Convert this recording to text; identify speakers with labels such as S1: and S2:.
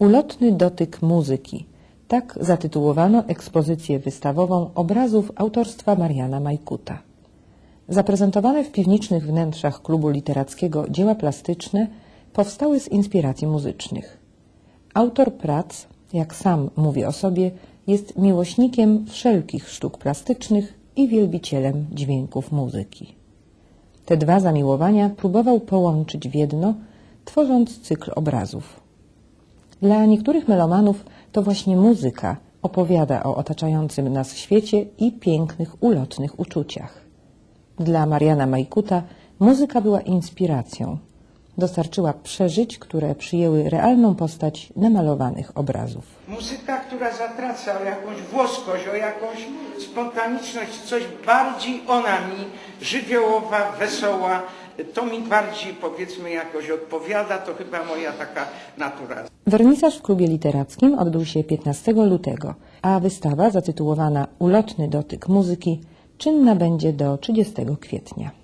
S1: Ulotny dotyk muzyki. Tak zatytułowano ekspozycję wystawową obrazów autorstwa Mariana Majkuta. Zaprezentowane w piwniczych wnętrzach klubu literackiego dzieła plastyczne powstały z inspiracji muzycznych. Autor prac, jak sam mówi o sobie, jest miłośnikiem wszelkich sztuk plastycznych i wielbicielem dźwięków muzyki. Te dwa zamiłowania próbował połączyć w jedno, tworząc cykl obrazów. Dla niektórych melomanów to właśnie muzyka opowiada o otaczającym nas świecie i pięknych, ulotnych uczuciach. Dla Mariana Majkuta muzyka była inspiracją. Dostarczyła przeżyć, które przyjęły realną postać namalowanych obrazów.
S2: Muzyka, która zatraca o jakąś włoskość, o jakąś spontaniczność, coś bardziej ona mi żywiołowa, wesoła, to mi bardziej powiedzmy jakoś odpowiada, to chyba moja taka natura.
S1: Wernisaż w klubie literackim odbył się 15 lutego, a wystawa zatytułowana Ulotny dotyk muzyki czynna będzie do 30 kwietnia.